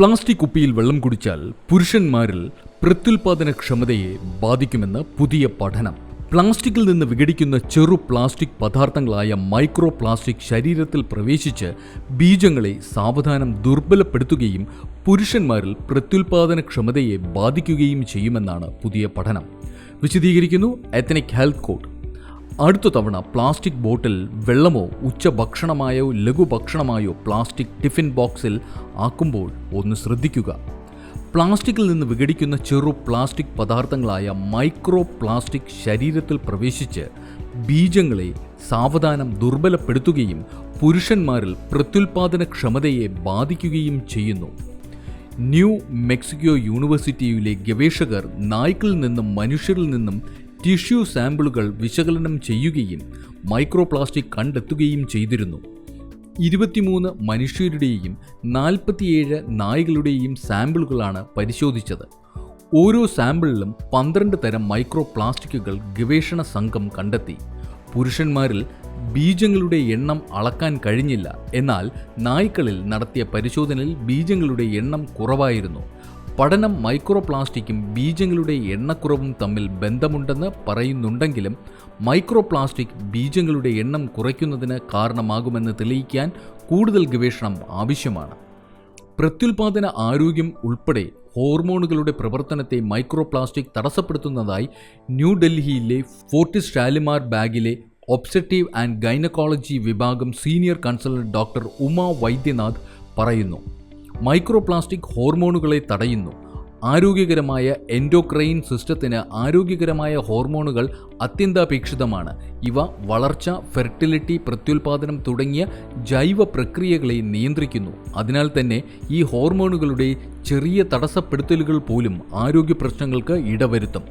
Plastic കുപ്പിയിൽ വെള്ളം കുടിച്ചാൽ പുരുഷന്മാരിൽ പ്രത്യുൽപാദനക്ഷമതയെ ബാധിക്കുമെന്ന് പുതിയ പഠനം. പ്ലാസ്റ്റിക്കിൽ നിന്ന് വിഘടിക്കുന്ന ചെറു പ്ലാസ്റ്റിക് പദാർത്ഥങ്ങളായ മൈക്രോ പ്ലാസ്റ്റിക് ശരീരത്തിൽ പ്രവേശിച്ച് ബീജങ്ങളെ സാവധാനം ദുർബലപ്പെടുത്തുകയും പുരുഷന്മാരിൽ പ്രത്യുൽപാദനക്ഷമതയെ ബാധിക്കുകയും ചെയ്യുമെന്നാണ് പുതിയ പഠനം. വിശദീകരിക്കുന്നു എത്തനിക് ഹെൽത്ത് കോഡ് അടുത്ത തവണ പ്ലാസ്റ്റിക് ബോട്ടിൽ വെള്ളമോ ഉച്ചഭക്ഷണമായോ ലഘുഭക്ഷണമായോ പ്ലാസ്റ്റിക് ടിഫിൻ ബോക്സിൽ ആക്കുമ്പോൾ ഒന്ന് ശ്രദ്ധിക്കുക. പ്ലാസ്റ്റിക്കിൽ നിന്ന് വിഘടിക്കുന്ന ചെറു പ്ലാസ്റ്റിക് പദാർത്ഥങ്ങളായ മൈക്രോ പ്ലാസ്റ്റിക് ശരീരത്തിൽ പ്രവേശിച്ച് ബീജങ്ങളെ സാവധാനം ദുർബലപ്പെടുത്തുകയും പുരുഷന്മാരിൽ പ്രത്യുൽപാദനക്ഷമതയെ ബാധിക്കുകയും ചെയ്യുന്നു. ന്യൂ മെക്സിക്കോ യൂണിവേഴ്സിറ്റിയിലെ ഗവേഷകർ നായ്ക്കളിൽ നിന്നും മനുഷ്യരിൽ നിന്നും ടിഷ്യൂ സാമ്പിളുകൾ വിശകലനം ചെയ്യുകയും മൈക്രോപ്ലാസ്റ്റിക് കണ്ടെത്തുകയും ചെയ്തിരുന്നു. ഇരുപത്തിമൂന്ന് മനുഷ്യരുടെയും നാൽപ്പത്തിയേഴ് നായ്കളുടെയും സാമ്പിളുകളാണ് പരിശോധിച്ചത്. ഓരോ സാമ്പിളിലും പന്ത്രണ്ട് തരം മൈക്രോ പ്ലാസ്റ്റിക്കുകൾ ഗവേഷണ സംഘം കണ്ടെത്തി. പുരുഷന്മാരിൽ ബീജങ്ങളുടെ എണ്ണം അളക്കാൻ കഴിഞ്ഞില്ല. എന്നാൽ നായ്ക്കളിൽ നടത്തിയ പരിശോധനയിൽ ബീജങ്ങളുടെ എണ്ണം കുറവായിരുന്നു. പഠനം മൈക്രോപ്ലാസ്റ്റിക്കും ബീജങ്ങളുടെ എണ്ണക്കുറവും തമ്മിൽ ബന്ധമുണ്ടെന്ന് പറയുന്നുണ്ടെങ്കിലും മൈക്രോപ്ലാസ്റ്റിക് ബീജങ്ങളുടെ എണ്ണം കുറയ്ക്കുന്നതിന് കാരണമാകുമെന്ന് തെളിയിക്കാൻ കൂടുതൽ ഗവേഷണം ആവശ്യമാണ്. പ്രത്യുൽപാദന ആരോഗ്യം ഉൾപ്പെടെ ഹോർമോണുകളുടെ പ്രവർത്തനത്തെ മൈക്രോപ്ലാസ്റ്റിക് തടസ്സപ്പെടുത്തുന്നതായി ന്യൂഡൽഹിയിലെ ഫോർട്ടിസ് ഷാലിമാർ ബാഗിലെ ഒബ്സെറ്റീവ് ആൻഡ് ഗൈനക്കോളജി വിഭാഗം senior consultant doctor Uma Vaidyanath പറയുന്നു. മൈക്രോപ്ലാസ്റ്റിക് ഹോർമോണുകളെ തടയുന്നു. ആരോഗ്യകരമായ എൻഡോക്രൈൻ സിസ്റ്റത്തിന് ആരോഗ്യകരമായ ഹോർമോണുകൾ അത്യന്താപേക്ഷിതമാണ്. ഇവ വളർച്ച ഫെർട്ടിലിറ്റി പ്രത്യുൽപാദനം തുടങ്ങിയ ജൈവ പ്രക്രിയകളെ നിയന്ത്രിക്കുന്നു. അതിനാൽ തന്നെ ഈ ഹോർമോണുകളുടെ ചെറിയ തടസ്സപ്പെടുത്തലുകൾ പോലും ആരോഗ്യ പ്രശ്നങ്ങൾക്ക് ഇടവരുത്തും.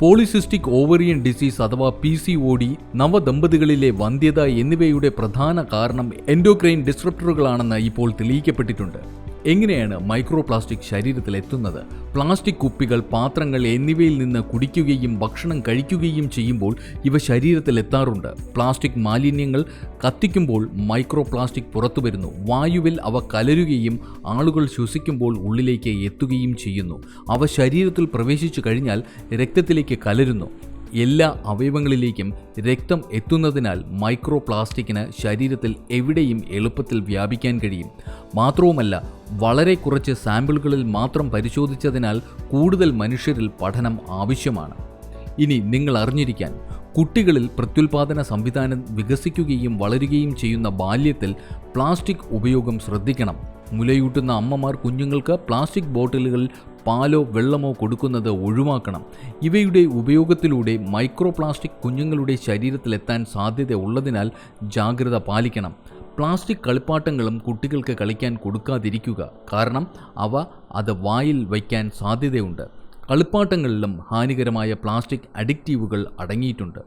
പോളിസിസ്റ്റിക് ഓവറിയൻ ഡിസീസ് അഥവാ പി സി ഒ ഡി നവദമ്പതികളിലെ വന്ധ്യത എന്നിവയുടെ പ്രധാന കാരണം എൻഡോക്രൈൻ ഡിസ്ട്രപ്റ്ററുകളാണെന്ന് ഇപ്പോൾ തെളിയിക്കപ്പെട്ടിട്ടുണ്ട്. എങ്ങനെയാണ് മൈക്രോ പ്ലാസ്റ്റിക് ശരീരത്തിൽ എത്തുന്നത്? പ്ലാസ്റ്റിക് കുപ്പികൾ പാത്രങ്ങൾ എന്നിവയിൽ നിന്ന് കുടിക്കുകയും ഭക്ഷണം കഴിക്കുകയും ചെയ്യുമ്പോൾ ഇവ ശരീരത്തിൽ എത്താറുണ്ട്. പ്ലാസ്റ്റിക് മാലിന്യങ്ങൾ കത്തിക്കുമ്പോൾ മൈക്രോ പ്ലാസ്റ്റിക് പുറത്തു വരുന്നു. വായുവിൽ അവ കലരുകയും ആളുകൾ ശ്വസിക്കുമ്പോൾ ഉള്ളിലേക്ക് എത്തുകയും ചെയ്യുന്നു. അവ ശരീരത്തിൽ പ്രവേശിച്ചു കഴിഞ്ഞാൽ രക്തത്തിലേക്ക് കലരുന്നു. എല്ലാ അവയവങ്ങളിലേക്കും രക്തം എത്തുന്നതിനാൽ മൈക്രോ പ്ലാസ്റ്റിക്കിന് ശരീരത്തിൽ എവിടെയും എളുപ്പത്തിൽ വ്യാപിക്കാൻ കഴിയും. മാത്രവുമല്ല വളരെ കുറച്ച് സാമ്പിളുകളിൽ മാത്രം പരിശോധിച്ചതിനാൽ കൂടുതൽ മനുഷ്യരിൽ പഠനം ആവശ്യമാണ്. ഇനി നിങ്ങൾ അറിഞ്ഞിരിക്കാൻ കുട്ടികളിൽ പ്രത്യുൽപാദന സംവിധാനം വികസിക്കുകയും വളരുകയും ചെയ്യുന്ന ബാല്യത്തിൽ പ്ലാസ്റ്റിക് ഉപയോഗം ശ്രദ്ധിക്കണം. മുലയൂട്ടുന്ന അമ്മമാർ കുഞ്ഞുങ്ങൾക്ക് പ്ലാസ്റ്റിക് ബോട്ടിലുകളിൽ പാലോ വെള്ളമോ കൊടുക്കുന്നത് ഒഴിവാക്കണം. ഇവയുടെ ഉപയോഗത്തിലൂടെ മൈക്രോ പ്ലാസ്റ്റിക് കുഞ്ഞുങ്ങളുടെ ശരീരത്തിലെത്താൻ സാധ്യത ഉള്ളതിനാൽ ജാഗ്രത പാലിക്കണം. പ്ലാസ്റ്റിക് കളിപ്പാട്ടങ്ങളും കുട്ടികൾക്ക് കളിക്കാൻ കൊടുക്കാതിരിക്കുക. കാരണം അവ അത് വായിൽ വയ്ക്കാൻ സാധ്യതയുണ്ട്. കളിപ്പാട്ടങ്ങളിലും ഹാനികരമായ പ്ലാസ്റ്റിക് അഡിക്റ്റീവുകൾ അടങ്ങിയിട്ടുണ്ട്.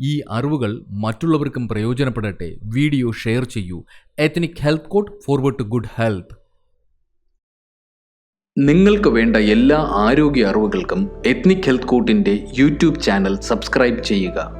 ഈ അറിവുകൾ മറ്റുള്ളവർക്കും പ്രയോജനപ്പെടട്ടെ. വീഡിയോ ഷെയർ ചെയ്യൂ. Ethnic health code forward to good health നിങ്ങൾക്ക് വേണ്ട എല്ലാ ആരോഗ്യ അറിവുകൾക്കും എത്നിക് ഹെൽത്ത് കോട്ടിന്റെ യൂട്യൂബ് ചാനൽ സബ്സ്ക്രൈബ് ചെയ്യുക.